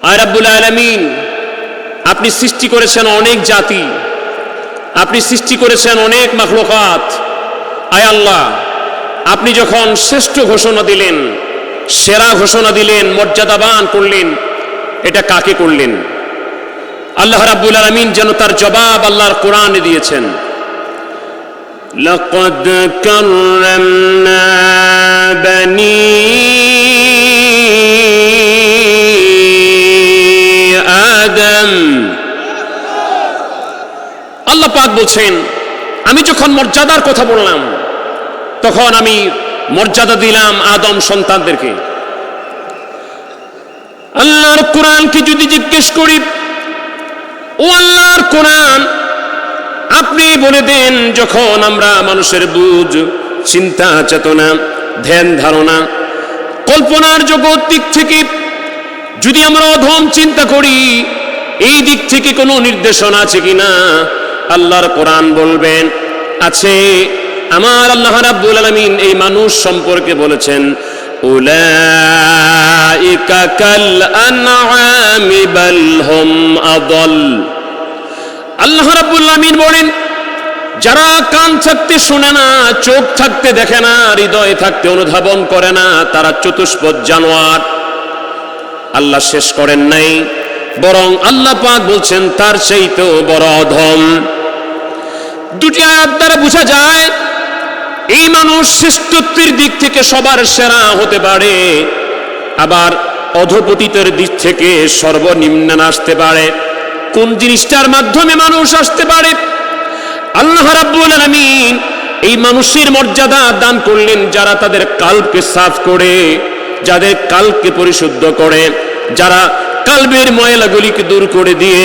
আয় রাব্বুল আলামিন আপনি সৃষ্টি করেছেন অনেক জাতি আপনি সৃষ্টি করেছেন অনেক মাখলুকাত আয় আল্লাহ আপনি যখন শ্রেষ্ঠ ঘোষণা দিলেন সেরা ঘোষণা দিলেন মর্যাদাবান করলেন এটা কাকে করলেন আল্লাহ রাব্বুল আলামিন যেন তার জবাব আল্লাহর কোরআনে দিয়েছেন لقد كرمنا بني আল্লাহ পাক বলছেন, আমি যখন মর্যাদার কথা বললাম, তখন আমি মর্যাদা দিলাম আদম সন্তানদেরকে। আল্লাহর কোরআনকে যদি জিজ্ঞেস করি, ও আল্লাহর কোরআন, আপনি বলে দেন যখন আমরা মানুষের বুঝ, চিন্তা, চেতনা, ধ্যান ধারণা, কল্পনার জগৎ দিক থেকে যদি আমরা অধম চিন্তা করি, এই দিক থেকে কোনো নির্দেশনা আছে কিনা? আল্লাহর কোরআন বলবেন। আছে, আমার আল্লাহ রাব্বুল আলামিন এই মানুষ সম্পর্কে বলেছেন, উলাইকা কাল আনআমি বাল হুম আদল। আল্লাহ রাব্বুল আলামিন বলেন, যারা কান থাকতে শোনে না, চোখ থাকতে দেখে না, হৃদয় থাকতে অনুধাবন করে না, তারা চতুষ্পদ জানোয়ার। আল্লাহ শেষ করেন নাই, বরং আল্লাহ পাক বলছেন, তার চাইতেও বড় অধম। দুটি আয়াত দ্বারা বোঝা যায়, এই মানুষ শ্রেষ্ঠত্বের দিক থেকে সবার সেরা হতে পারে, আবার অধপতিতের দিক থেকে সর্বনিম্ন আসতে পারে। কোন জিনিসটার মাধ্যমে মানুষ আসতে পারে? আল্লাহ রাব্বুল আলামিন এই মানুষের মর্যাদা দান করলেন যারা তাদের কালকে সাফ করে, যাদের কালকে পরিশুদ্ধ করে, যারা কালবের ময়লাগুলিকে দূর করে দিয়ে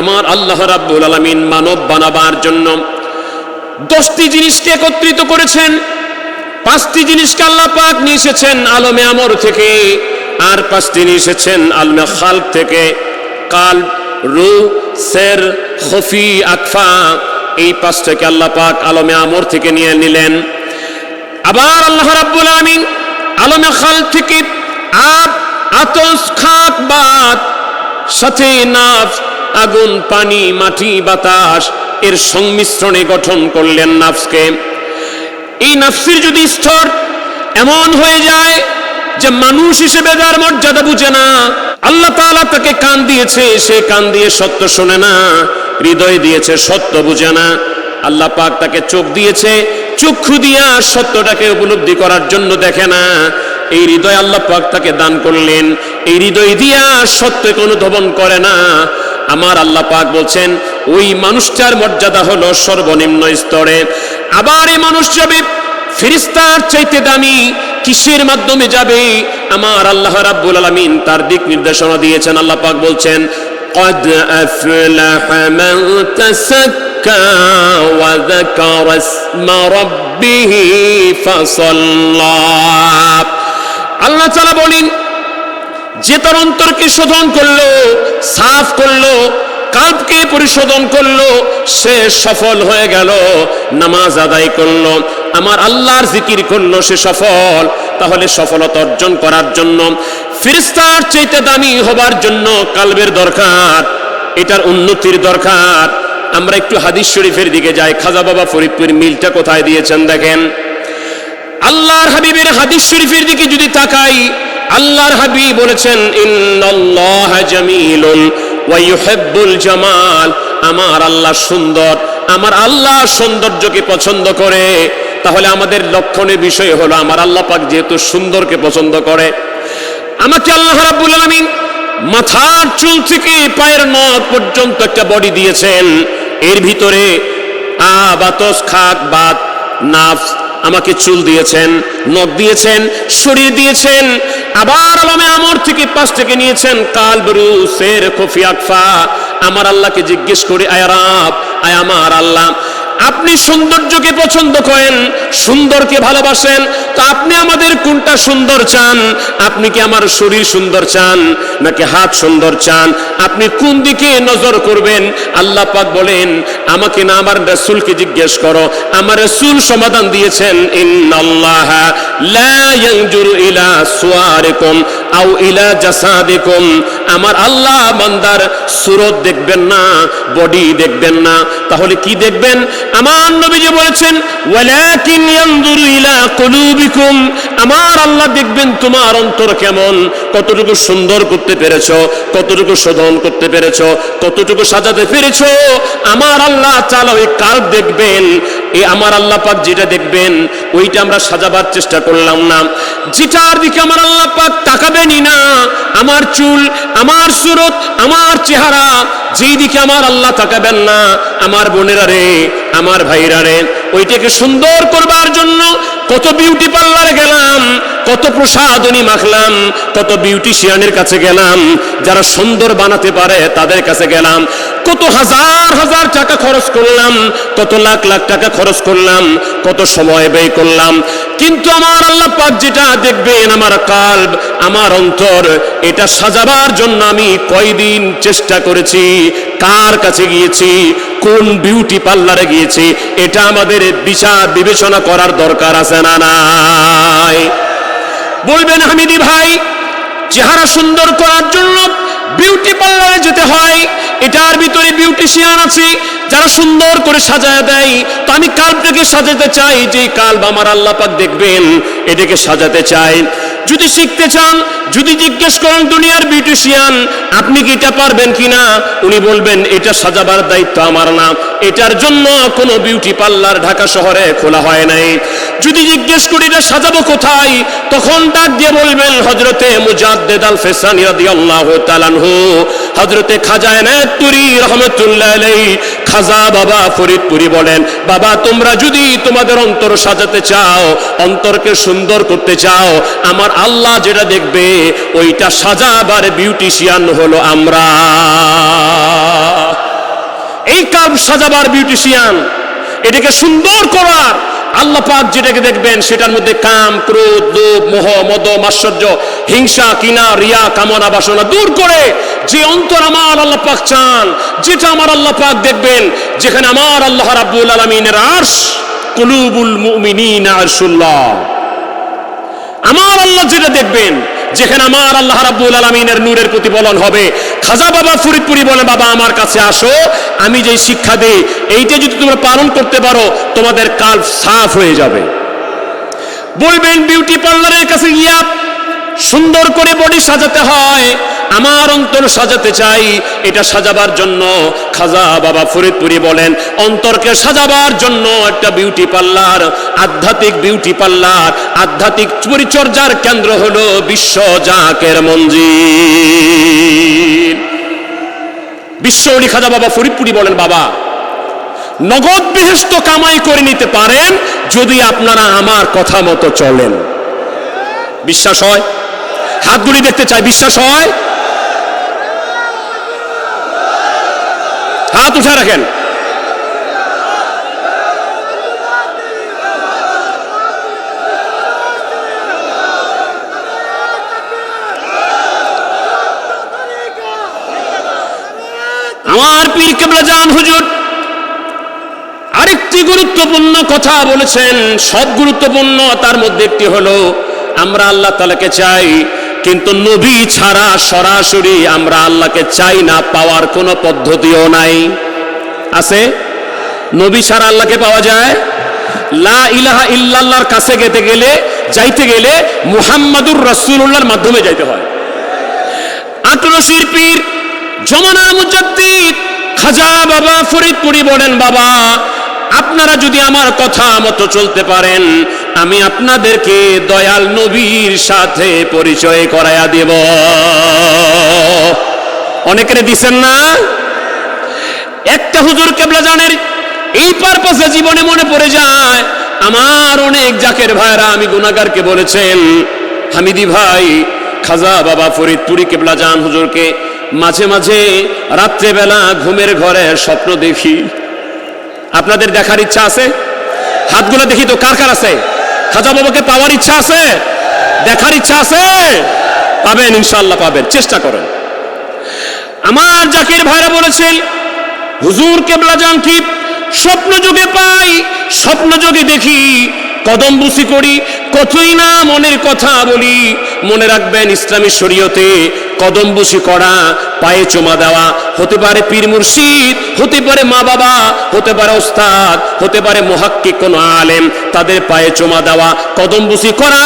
আমার আল্লাহ রাব্বুল আলামিন মানব বানাবার জন্য দশটি জিনিসকে একত্রিত করেছেন, পাঁচটি জিনিসকে আল্লাহ পাক নিয়ে এসেছেন আলমে আমর থেকে, আর পাঁচটি নিয়ে এসেছেন আলমে খালক থেকে। কাল, রু, সের, খফি, আকফা, এই পাঁচটাকে আল্লাহ পাক আলমে আমর থেকে নিয়ে নিলেন। আবার আল্লাহ রাব্বুল আমিন আলমে খাল থেকে আপ আতস, খাক, বাত, সাথে নাফ, আগুন, পানি, মাটি, বাতাস এর সংমিশ্রণে গঠন করলেন নাফসকে। এই নাফসির যদি স্তর এমন হয়ে যায় যে মানুষ হিসেবে তার মর্যাদা বুঝে না, আল্লাহ তাআলা তাকে কান দিয়েছে, সে কান দিয়ে সত্য শোনে না, হৃদয় দিয়েছে, সত্য বুঝে না। আল্লাহ পাক তাকে চোখ দিয়েছে, চক্ষু দিয়া সত্যটাকে উপলব্ধি করার জন্য দেখে না। এই হৃদয় আল্লাহ পাক তাকে দান করলেন। এই হৃদয় দিয়া সত্যকে অনুধাবন করে না। আমার আল্লাহ পাক বলছেন ওই মানুষটার মর্যাদা হলো সর্বনিম্ন স্তরে আবার এই মানুষ যাবে ফিরিস্তার চাইতে দামি কিসের মাধ্যমে যাবে আমার আল্লাহ রাব্বুল আলামিন তার দিক নির্দেশনা দিয়েছেন আল্লাহ পাক বলছেন قد أفلح من تزكى وذكر اسم ربه فصلى আল্লাহ তাআলা বলেন যে তার অন্তরকে শোধন করল, সাফ করল কাল্পকে পরিশোধন করল, সে সফল হয়ে গেল, নামাজ আদায় করল, আমার আল্লাহর জিকির করল, সে সফল। তাহলে সফলতা অর্জন করার জন্য ফিরিস্তার চাইতে দামি হবার জন্য কালবের দরকার, এটার উন্নতির দরকার। আমরা একটু হাদিস শরীফের দিকে যাই, খাজা বাবা ফরিদপুর মিলটা কোথায় দিয়েছেন দেখেন। আল্লাহর হাবিবের হাদিস শরীফের দিকে যদি তাকাই আল্লাহর হাবিব বলেছেন ওয়া জামাল। আমার আল্লাহ সুন্দর, আমার আল্লাহ সৌন্দর্যকে পছন্দ করে। তাহলে আমাদের লক্ষণের বিষয় হলো, আমার আল্লাহ পাক যেহেতু সুন্দরকে পছন্দ করে। আমাকে আল্লাহ রাব্বুল আলামিন মাথার চুল থেকে পায়ের নখ পর্যন্ত একটা বডি দিয়েছেন। এর ভিতরে আবাতস, খাক, বাত, নাফস আমাকে চুল দিয়েছেন, নখ দিয়েছেন, শরীর দিয়েছেন, আবার আলমে আমর থেকে পাশ থেকে নিয়েছেন কাল সের কফি আকফা। আমার আল্লাহকে জিজ্ঞেস করে আয়ারাব আয় আমার আল্লাহ, আপনি সৌন্দর্যকে পছন্দ করেন সুন্দরকে ভালোবাসেন, তো আপনি আমাদের কোনটা সুন্দর চান? আপনি কি আমার শরীর সুন্দর চান, নাকি হাত সুন্দর চান? আপনি কোন দিকে নজর করবেন? আল্লাহ পাক বলেন, আমাকে না আমার রাসূলকে জিজ্ঞেস করো। আমার রাসূল সমাধান দিয়েছেন, ইন্নাল্লাহ লা ইয়ানজুরু ইলা সুয়ারিকুম আও ইলা জাসাদিকুম। আমার আল্লাহ বান্দার সুরত দেখবেন না, বডি দেখবেন না। তাহলে কি দেখবেন? আমার নবীজি বলেছেন, ওয়ালাকিন আমার আল্লাহ দেখবেন তোমার অন্তর কেমন? কতটুকু সুন্দর করতে পেরেছ? কতটুকু শোধন করতে পেরেছ? কতটুকু সাজাতে পেরেছ? আমার আল্লাহ দেখবেন। এই আমার আল্লাহ পাক যেটা দেখবেন, ওইটা আমরা সাজাবার চেষ্টা করলাম না। যেটার দিকে আমার আল্লাহ পাক তাকাবেনই না, আমার চুল, আমার সুরত, আমার চেহারা, যেই দিকে আমার আল্লাহ তাকাবেন না, আমার বোনেরা রে, আমার ভাইরা রে ওইটাকে সুন্দর করবার জন্য কত বিউটি পার্লারে গেলাম, কত প্রসাদনী মাখলাম, কত বিউটিশিয়ানের কাছে গেলাম, যারা সুন্দর বানাতে পারে তাদের কাছে গেলাম। কত হাজার হাজার টাকা খরচ করলাম, কত লাখ লাখ টাকা খরচ করলাম, কত সময় ব্যয় করলাম। কিন্তু আমার আল্লাহ পাক যেটা দেখবেন, আমার কাল্ব, আমার অন্তর, এটা সাজাবার জন্য আমি কয়দিন চেষ্টা করেছি, কার কাছে গিয়েছি, কোন বিউটি পার্লারে গিয়েছি, এটা আমাদের বিচার বিবেচনা করার দরকার আছে না নাই? বলবেন হামিদি ভাই, চেহারা সুন্দর করার জন্য বিউটি এটার ভিতরে বিউটিশিয়ান আছে, যারা সুন্দর করে সাজায় দেয়। তো আমি কাল্পটাকে সাজাতে চাই যে কাল্প আমার আল্লাহ পাক দেখবেন, এটাকে সাজাতে চাই। যদি শিখতে চান, যদি জিজ্ঞেস করেন দুনিয়ার বিউটিশিয়ান আপনি কি এটা পারবেন কিনা? উনি বলবেন, এটা সাজাবার দায়িত্ব আমার না। এটার জন্য কোনো বিউটি পার্লার ঢাকা শহরে খোলা হয় নাই। যদি জিজ্ঞেস করি, এটা সাজাবো কোথায়? তখন ডাক দিয়ে বলবেন হজরতে মুজাদ্দেদ আল ফেসানি রাদিয়াল্লাহু তাআলাহু হজরতে খাজা এনায়েতপুরি রহমতুল্লাহ খাজা বাবা ফরিদপুরি বলেন, বাবা, তোমরা যদি তোমাদের অন্তর সাজাতে চাও, অন্তরকে সুন্দর করতে চাও, আমার আল্লাহ যেটা দেখবে, ওইটা সাজাবার বিউটিশিয়ান হলো আমরা। এই কাজ সাজাবার বিউটিশিয়ান এটাকে সুন্দর করার আল্লাহ পাক যেটাকে দেখবেন সেটার মধ্যে কাম, ক্রোধ, লোভ, মোহ, মদ মাশ্চর্য হিংসা কিনা রিয়া, কামনা, বাসনা দূর করে যে অন্তর আমার আল্লাহ পাক চান, যেটা আমার আল্লাহ পাক দেখবেন, যেখানে আমার আল্লাহ রাব্বুল আলামিনের আরশ, কুলুবুল মুমিনিন আরশুল্লাহ। আমার আল্লাহ যেটা দেখবেন যেখানে আমার আল্লাহ রাব্বুল আলমিনের নূরের প্রতিফলন হবে। খাজা বাবা ফরিদপুরি বলে, বাবা, আমার কাছে আসো, আমি যেই শিক্ষা দিই, এইটা যদি তোমরা পালন করতে পারো, তোমাদের কাল সাফ হয়ে যাবে। বলবেন, বিউটি পার্লারের কাছে গিয়া সুন্দর করে বডি সাজাতে হয় আমার অন্তর সাজাতে চাই, এটা সাজাবার জন্য। খাজা বাবা ফরিদপুরি বলেন, অন্তরকে সাজাবার জন্য একটা বিউটি পার্লার আধ্যাত্মিক বিউটি পার্লার আধ্যাত্মিক পরিচর্যার কেন্দ্র হলো বিশ্ব জাকের বিশ্ব বিশ্বরী খাজা বাবা ফরিদপুরি বলেন, বাবা, নগদ বেহেস্ত কামাই করে নিতে পারেন যদি আপনারা আমার কথা মতো চলেন। বিশ্বাস হয়? হাতগুলি দেখতে চাই, বিশ্বাস হয়? হাত উঠে রাখেন। আমার পীর কেবলা জান হুজুর, আরেকটি গুরুত্বপূর্ণ কথা বলেছেন। সব গুরুত্বপূর্ণ, তার মধ্যে একটি হলো, আমরা আল্লাহ তালাকে চাই কিন্তু নবী ছাড়া সরাসরি আমরা আল্লাহকে চাই না, পাওয়ার কোনো পদ্ধতিও নাই। আছে? নবী ছাড়া আল্লাহকে পাওয়া যায়? লা ইলাহা ইল্লাল্লাহর কাছে যেতে গেলে, যাইতে গেলে মুহাম্মাদুর রাসূলুল্লাহর মাধ্যমে যাইতে হয়। আটরশির পীর জমানা মুজাদ্দিদ খাজা বাবা ফরিদপুরি বলেন, বাবা আপনারা যদি আমার কথা মতো চলতে পারেন, আমি আপনাদেরকে দয়াল নবীর সাথে পরিচয় করায়া দেব। অনেকের দিছেন না? একটা হুজুর কেবলা জানের, এই পারপাসে জীবনে মনে পড়ে যায়, আমার অনেক জাকের ভাইরা আমি গুনাগারকে বলেছেন, হামিদি ভাই, খাজা বাবা ফরিদপুরি কেবলা জান হুজুরকে মাঝে মাঝে রাত্রেবেলা ঘুমের ঘরে স্বপ্ন দেখি আপনাদের দেখার ইচ্ছা আছে? হাতগুলো দেখি তো, কার কার আছে? খাজা বাবাকে পাওয়ার ইচ্ছা আছে? দেখার ইচ্ছা আছে? পাবেন ইনশাল্লাহ পাবেন, চেষ্টা করেন। আমার জাকির ভাইরা বলেছেন, হুজুর কেবলা জান কি স্বপ্ন যোগে পাই, স্বপ্ন যোগে দেখি, কদম বুসি করি, কতই না মনের কথা বলি, মনে রাখবেন ইসলামী শরীয়তে কদম বুসি করা পায়ে চুমা দেওয়া, হতে পারে পীর মুর্শিদ, হতে পারে মা বাবা, হতে পারে ওস্তাদ, হতে পারে মহাক্কিক কোনো আলেম, তাদের পায়ে চুমা দেওয়া, কদম বুসি করা,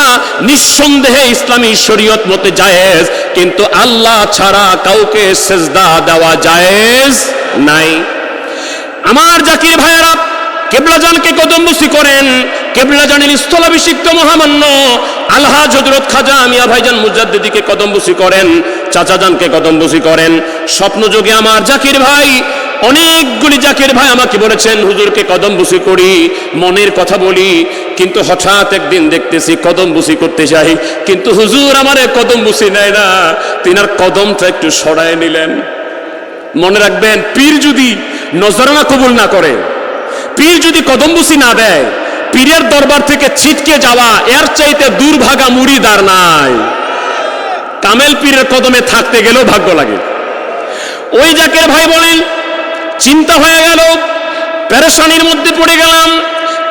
নিঃসন্দেহে ইসলামী শরীয়ত মতে জায়েজ, কিন্তু আল্লাহ ছাড়া কাউকে সেজদা দেওয়া জায়েজ নাই। আমার জাকির ভাইয়েরা, কেবলাজানকে কদমবুসি করেন কেবলাজানের স্থলাভিষিক্ত মহামান্য আলহাজ হজরত খাজা মিয়া ভাইজান মুজাদ্দিদিকে কদমবুসি করেন, চাচাজানকে কদমবুসি করেন। স্বপ্নযোগে আমার জাকির ভাই, অনেকগুলি জাকির ভাই আমাকে বলেছেন, হুজুরকে কদমবুসি করি, মনের কথা বলি। কিন্তু হঠাৎ একদিন দেখতেছি কদমবুসি করতে যাই, কিন্তু হুজুর আমারে কদমবুসি নেয় না। তিনার কদমটা একটু সরায় নিলেন। মনে রাখবেন, পীর যদি নজরানা কবুল না করে, পীর যদি কদমবুসি না দেয় পীরের দরবার থেকে ছিটকে যাওয়া, এর চাইতে দুর্ভাগা মুড়িদার নাই। কামেল পীরের কদমে থাকতে গেলেও ভাগ্য লাগে। ওই জাকের ভাই বলেন, চিন্তা হয়ে গেল প্যারেশানির মধ্যে পড়ে গেলাম।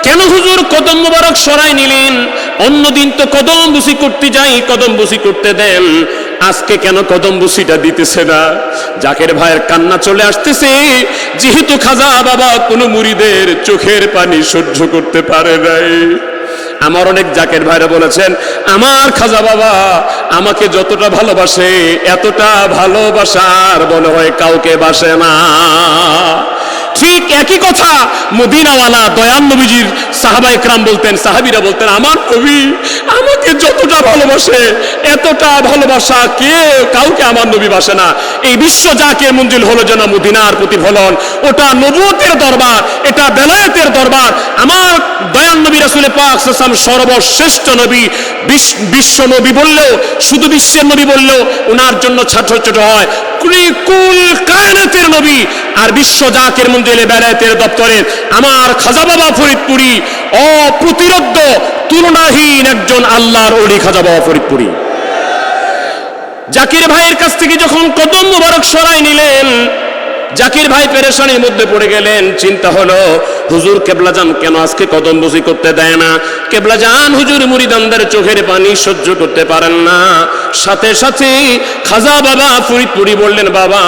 কেন হুজুর কদম মুবারক সরাই নিলেন? অন্যদিন তো কদম বুসি করতে যাই, কদম বুসি করতে দেন। আজকে কেন কদম বুসিটা দিতেছে না? জাকের ভাইয়ের কান্না চলে আসতেছে। যেহেতু খাজা বাবা কোনো মুড়িদের চোখের পানি সহ্য করতে পারে নাই। আমার অনেক জাকের ভাইরা বলেছেন, আমার খাজা বাবা আমাকে যতটা ভালোবাসে, এতটা ভালোবাসার মনে হয় কাউকে বাসে না। ঠিক একই কথা মদিনাওয়ালা দয়ান নবীজির সাহাবা একরাম বলতেন, সাহাবিরা বলতেন, আমার নবী আমাকে যতটা ভালোবাসে, এতটা ভালোবাসা কে কাউকে আমার নবী বাসে না। এই বিশ্ব যাকে মঞ্জিল হলো যেন মদিনার প্রতিফলন, ওটা নবুয়তের দরবার, এটা বেলায়েতের দরবার। আমার দয়ান নবী রাসুল পাক সাল্লাম সর্বশ্রেষ্ঠ নবী, বিশ- বিশ্ব নবী বললেও, শুধু বিশ্বের নবী বললেও ওনার জন্য ছোট ছোট হয়। কুল- কায়নাতের দপ্তরে আমার খাজা ফরিদপুরি অপ্রতিরোধ্য, তুলনাহীন একজন আল্লাহর অলি খাজা ফরিদপুরি। জাকির ভাইয়ের কাছ থেকে যখন কদম মুবারক সরাই নিলেন জাকির ভাই পেরেশানির মধ্যে পড়ে গেলেন। চিন্তা হলো, হুজুর কেবলাজান কেন আজকে কদম বসি করতে দেয় না? কেবলাজান হুজুর মুরিদানদের চোখের পানি সহ্য করতে পারেন না। সাথে সাথে খাজা বাবা ফরিদপুরি বললেন, বাবা,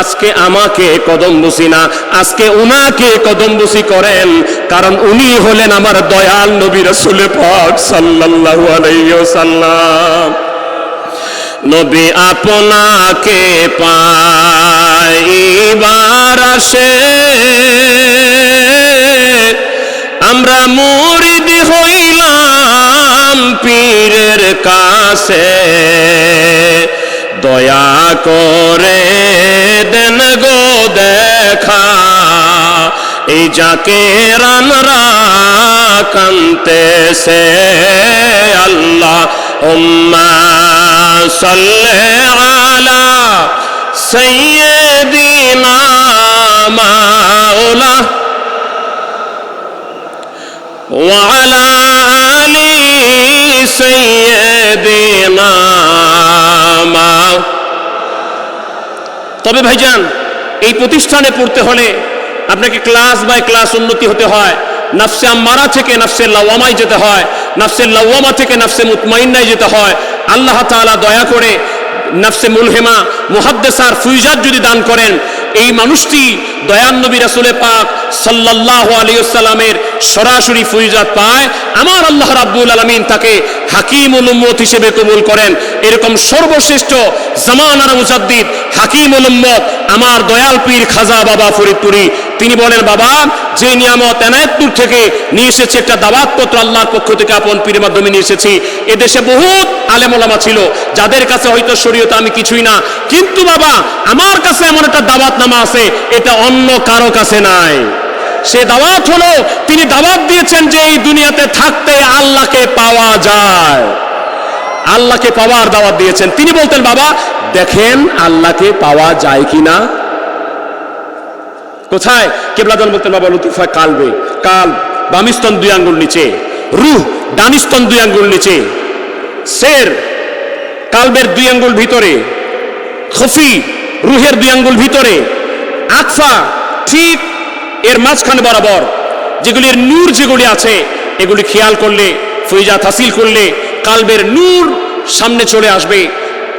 আজকে আমাকে কদম বসি না, আজকে উনাকে কদম বসি করেন, কারণ উনি হলেন আমার দয়াল নবী রাসূল পাক সাল্লাল্লাহু আলাইহি ওয়াসাল্লাম। নবী আপনাকে পাইবার আসে। আমরা মুরিদ হইলাম পীরের কাছে। দয়া করে দেন গো দেখা। এই যাকে রানরা কান্তেছে আল্লাহ উম্মা। সাল্লে আলা সাইয়্যিদিনা মাওলা وعلى آل سيدنا ما তবে ভাইজান এই প্রতিষ্ঠানে পড়তে হলে আপনাকে ক্লাস বাই ক্লাস উন্নতি হতে হয় নাফসে আম্মারা থেকে নাফসে লাওয়ামায় যেতে হয় নাফসে লাওয়ামা থেকে নাফসে মুতমাইন্নায় যেতে হয় আল্লাহ তালা দয়া করে নাফসে মুলহেমা, মুহাদ্দেসার ফুইজাত যদি দান করেন, এই মানুষটি দয়ান্নবী রাসূলে পাক সাল্লাহ আলাইহি সাল্লামের সরাসরি ফুইজাত পায়। আমার আল্লাহ রাব্বুল আলামিন তাকে হাকিম উম্মত হিসেবে কবুল করেন। এরকম সর্বশ্রেষ্ঠ জামানার মুজাদ্দিদ হাকিম উম্মত আমার দয়াল পীর খাজা বাবা ফরিদপুরি। তিনি বলেন, বাবা, যে নিয়ামত এনায়েতপুর থেকে নিয়ে এসেছে, একটা দাওয়াত পত্র আল্লাহর পক্ষ থেকে আপন পীরের মাধ্যমে নিয়ে এসেছি। এদেশে বহুত আলেমোলামা ছিল, যাদের কাছে হয়তো শরীয়তে আমি কিছুই না। কিন্তু বাবা, আমার কাছে এমন একটা দাওয়াত নামা আছে, এটা অন্য কারও কাছে নাই। সে দাওয়াত হলো, তিনি দাওয়াত দিয়েছেন যে এই দুনিয়াতে থাকতে আল্লাহকে পাওয়া যায়। আল্লাহকে পাওয়ার দাওয়াত দিয়েছেন। তিনি বলতেন, বাবা, দেখেন আল্লাহকে পাওয়া যায় কিনা? কোথায়? কেবলাদান বলতেন, বাবা লতিফা কালবে, কাল, বামিস্তন দুই আঙ্গুল নিচে, রুহ ডানিস্তন দুই আঙ্গুল নিচে শের কালবের দুই আঙ্গুল ভিতরে, খফি, রুহের দুই আঙ্গুল ভিতরে, আকফা, ঠিক এর মাঝখানে বরাবর যেগুলির নূর যেগুলি আছে, এগুলি খেয়াল করলে ফৈজাত হাসিল করলে কালবের নূর সামনে চলে আসবে।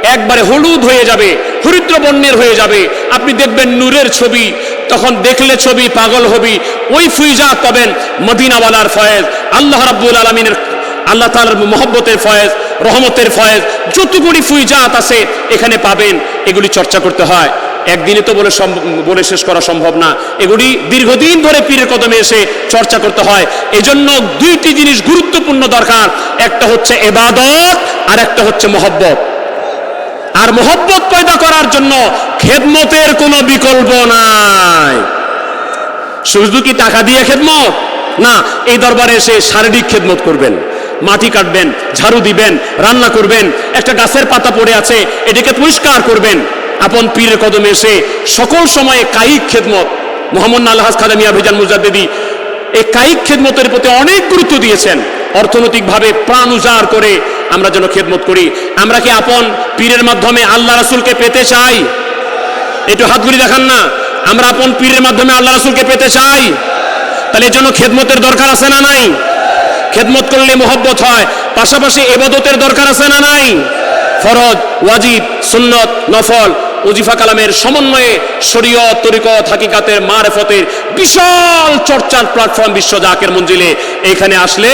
একবারে হলুদ হয়ে যাবে, হরিদ্র বর্ণের হয়ে যাবে। আপনি দেখবেন নূরের ছবি, তখন দেখলে ছবি পাগল হবি। ওই ফুইজাত পাবেন মদিনাওয়ালার ফয়েজ, আল্লাহ রাব্বুল আলমিনের, আল্লাহ তালার মহব্বতের ফয়েজ, রহমতের ফয়েজ। যতগুলি ফুইজাত আছে, এখানে পাবেন, এগুলি চর্চা করতে হয়। একদিনে তো বলে বলে শেষ করা সম্ভব না। এগুলি দীর্ঘদিন ধরে পীরের কদমে এসে চর্চা করতে হয়। এজন্য দুইটি জিনিস গুরুত্বপূর্ণ দরকার। একটা হচ্ছে এবাদত, আর একটা হচ্ছে মহব্বত। আর মহব্বত পয়দা করার জন্য খেদমতের কোনো বিকল্প নাই। শুধু কি টাকা দিয়ে খেদমত? না, এই দরবারে এসে শারীরিক খেদমত করবেন। মাটি কাটবেন, ঝাড়ু দিবেন, রান্না করবেন, একটা গাছের পাতা পড়ে আছে, এটাকে পরিষ্কার করবেন। আপন পীরের কদমে এসে সকল সময়ে কায়িক খেদমত, মোহাম্মদ আল্লাহ খাদামিয়া ভিজান মুজাদ্দিদি এই কায়িক খেদমতের প্রতি অনেক গুরুত্ব দিয়েছেন। অর্থনৈতিকভাবে প্রাণ উজাড় করে আমরা যেন খেদমত করি। আমরা কি আপন পীরের মাধ্যমে আল্লাহ রাসূলকে পেতে চাই? একটু হাতগুলি দেখান না। আমরা আপন পীরের মাধ্যমে আল্লাহ রাসূলকে পেতে চাই? তাহলে এর জন্য খেদমতের দরকার আছে না নাই? খেদমত করলে মোহব্বত হয়। পাশাপাশি এবাদতের দরকার আছে না নাই? ফরজ, ওয়াজিব, সুন্নত, নফল ওজিফা কালামের সমন্বয়ে শরীয়ত, তরিকত, হাকিকাতের মারেফতের বিশাল চর্চার প্ল্যাটফর্ম বিশ্ব জাকের মঞ্জিলে এখানে আসলে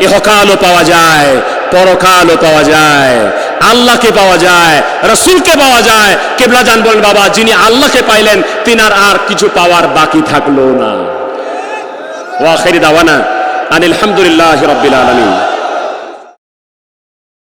ইহকালও পাওয়া যায়, পরকালও পাওয়া যায়, আল্লাহকে পাওয়া যায়, রসুলকে পাওয়া যায়। কেবলা জান বলেন, বাবা, যিনি আল্লাহকে পাইলেন, তিনার আর কিছু পাওয়ার বাকি থাকল না। ওয়াখেরি দাওয়ানা আনিল হামদুলিল্লাহ রব্বিল আলমিন।